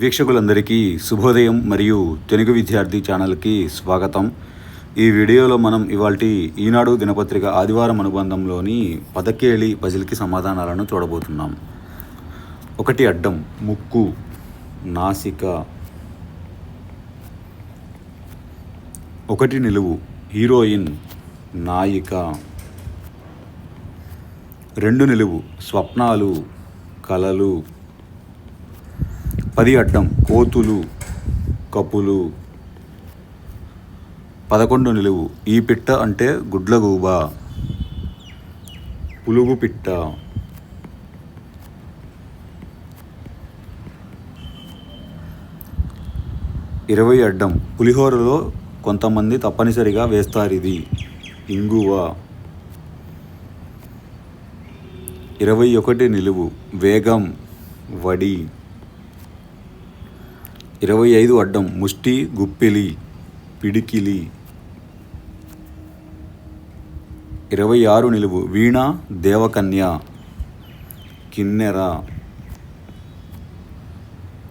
వీక్షకులందరికీ శుభోదయం మరియు తెలుగు విద్యార్థి ఛానల్కి స్వాగతం. ఈ వీడియోలో మనం ఇవాల్టి ఈనాడు దినపత్రిక ఆదివారం అనుబంధంలోని పదకేళి పజిల్కి సమాధానాలను చూడబోతున్నాం. ఒకటి అడ్డం ముక్కు నాసిక. ఒకటి నిలువు హీరోయిన్ నాయిక. రెండు నిలువు స్వప్నాలు కలలు. పది అడ్డం కోతులు కపులు పదకొండు నిలువు. ఈ పిట్ట అంటే గుడ్లగూబ. పులుగు పిట్ట. ఇరవై అడ్డం. పులిహోరలో కొంతమంది తప్పనిసరిగా వేస్తారు ఇది ఇంగువ. ఇరవై ఒకటి నిలువు. వేగం. వడి. ఇరవై ఐదు అడ్డం ముష్టి గుప్పిలి పిడికిలి. ఇరవై ఆరు నిలువు వీణ దేవకన్య కిన్నెర.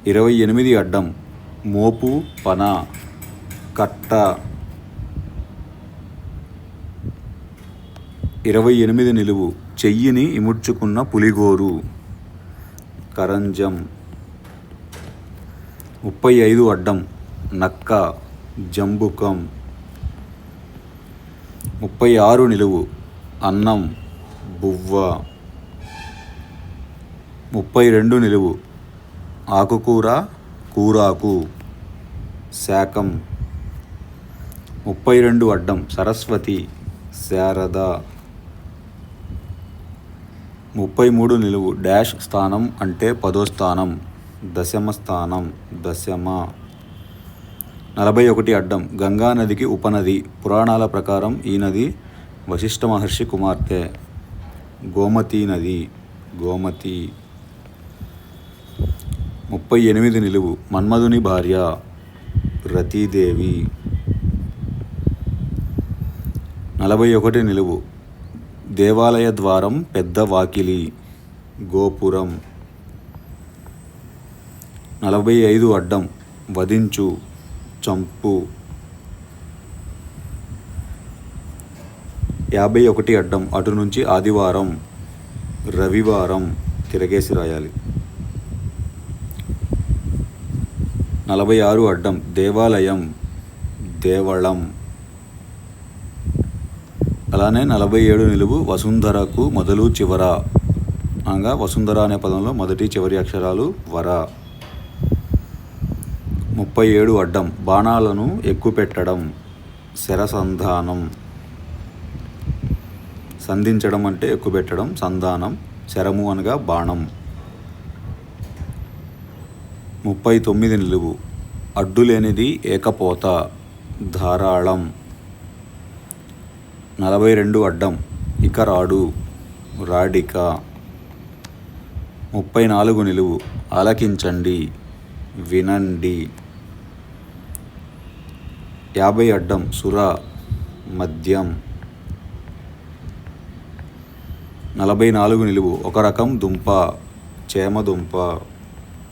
ఇరవై ఎనిమిది అడ్డం మోపు పన కట్ట. ఇరవై ఎనిమిది నిలువు చెయ్యిని ఇముడ్చుకున్న పులిగోరు. కరంజం. ముప్పై ఐదు అడ్డం నక్క జంబుకం. ముప్పై ఆరు నిలువు అన్నం బువ్వ. ముప్పై రెండు నిలువు ఆకుకూర కూరాకు శాకం. ముప్పై రెండు అడ్డం సరస్వతి శారద. ముప్పై మూడు నిలువు డాష్ స్థానం అంటే పదో స్థానం. దశమ స్థానం దశమ. నలభై ఒకటి అడ్డం గంగా నదికి ఉపనది. పురాణాల ప్రకారం ఈ నది వశిష్ఠ మహర్షి కుమార్తె. గోమతీ నది గోమతి. ముప్పై ఎనిమిది నిలువు మన్మధుని భార్య రతీదేవి. నలభై ఒకటి నిలువు దేవాలయ ద్వారం పెద్ద వాకిలి గోపురం. నలభై ఐదు అడ్డం. వధించు చంపు. యాభై ఒకటి అడ్డం. అటు నుంచి ఆదివారం రవివారం తిరగేసి రాయాలి. నలభై ఆరు అడ్డం. దేవాలయం దేవళం. అలానే నలభై ఏడు నిలువు వసుంధరకు మొదలు చివర. అనగా వసుంధర అనే పదంలో మొదటి చివరి అక్షరాలు వర. ముప్పై ఏడు అడ్డం బాణాలను ఎక్కుపెట్టడం శరసంధానం. సంధించడం అంటే ఎక్కుపెట్టడం సంధానం శరము అనగా బాణం. ముప్పై తొమ్మిది నిలువు. అడ్డులేనిది ఏకపోత ధారాళం. నలభై రెండు అడ్డం ఇక రాడు రాడిక. ముప్పై నాలుగు నిలువు. ఆలకించండి వినండి. యాభై అడ్డం సుర మద్యం నలభై నాలుగు నిలువు. ఒక రకం దుంప చేమ దుంప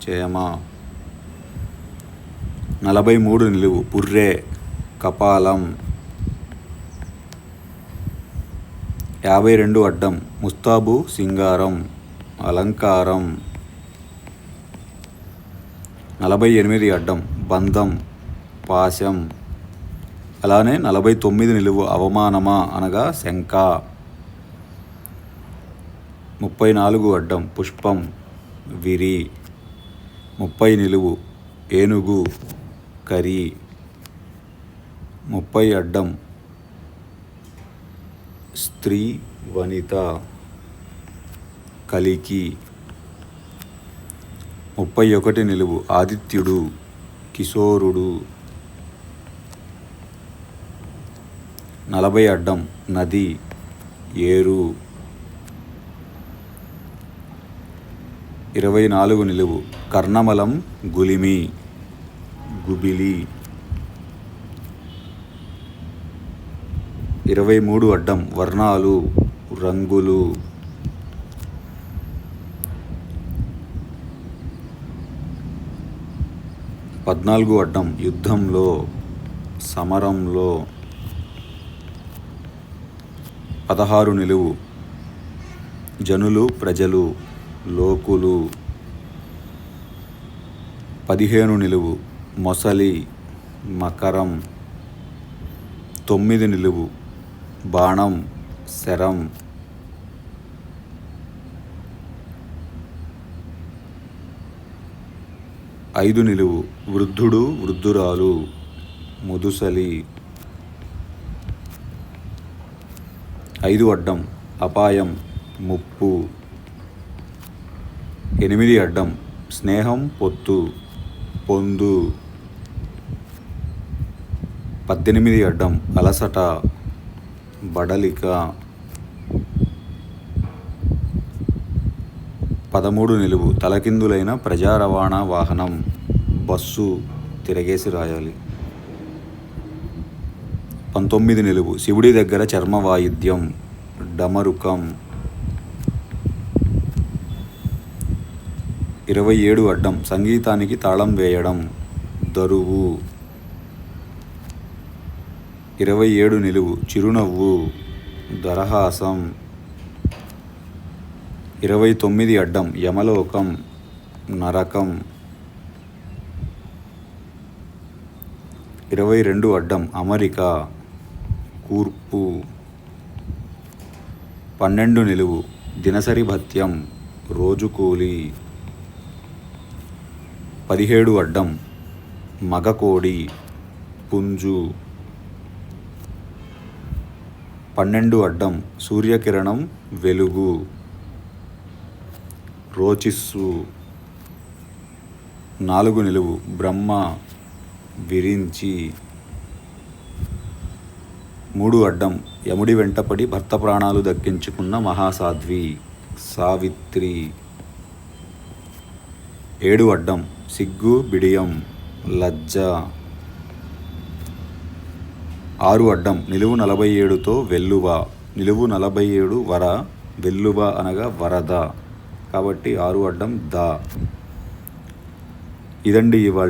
చేమ. నలభై మూడు నిలువు. పుర్రే కపాలం. యాభై రెండు అడ్డం. ముస్తాబు సింగారం అలంకారం. నలభై ఎనిమిది అడ్డం. బంధం పాశం. అలానే నలభై తొమ్మిది నిలువు అవమానమా అనగా శంక. ముప్పై నాలుగు అడ్డం పుష్పం విరి. ముప్పై నిలువు ఏనుగు కరి. ముప్పై అడ్డం స్త్రీ వనిత కలికి. ముప్పై ఒకటి నిలువు ఆదిత్యుడు కిశోరుడు. నలభై అడ్డం నది ఏరు. ఇరవై నాలుగు నిలువు కర్ణమలం గులిమి గుబిలి. ఇరవై మూడు అడ్డం వర్ణాలు రంగులు. పద్నాలుగు అడ్డం యుద్ధంలో సమరంలో. పదహారు నిలువు. జనులు ప్రజలు లోకులు. పదిహేను నిలువు. మొసలి మకరం. తొమ్మిది నిలువు. బాణం శరం. ఐదు నిలువు. వృద్ధుడు వృద్ధురాలు. ముదుసలి. ఐదు అడ్డం అపాయం ముప్పు. ఎనిమిది అడ్డం స్నేహం పొత్తు పొందు. పద్దెనిమిది అడ్డం అలసట బడలిక. పదమూడు నిలువు తలకిందులైన ప్రజా రవాణా వాహనం బస్సు తిరగేసి రాయాలి. పంతొమ్మిది నిలువు. శివుడి దగ్గర చర్మ వాయిద్యం డమరుకం. ఇరవై ఏడు అడ్డం. సంగీతానికి తాళం వేయడం దరువు. ఇరవై ఏడు నిలువు. చిరునవ్వు దరహాసం. ఇరవై తొమ్మిది అడ్డం. యమలోకం నరకం. ఇరవై రెండు అడ్డం. అమరిక. కూర్పు. పన్నెండు నిలువు. దినసరి భత్యం. రోజు కూలి. పదిహేడు అడ్డం. మగకోడి పుంజు. పన్నెండు అడ్డం. సూర్యకిరణం వెలుగు. రోచిస్సు. నాలుగు నిలువు. బ్రహ్మ. విరించి. మూడు అడ్డం. యముడి వెంటపడి భర్త ప్రాణాలు దక్కించుకున్న మహాసాధ్వి సావిత్రి. ఏడు అడ్డం. సిగ్గు బిడియం లజ్జ. ఆరు అడ్డం. నిలువు నలభై ఏడుతో వెల్లువ. నిలువు నలభై ఏడు వర వెల్లువ అనగా వరద. కాబట్టి ఆరు అడ్డం ద. ఇదండి ఇవాళ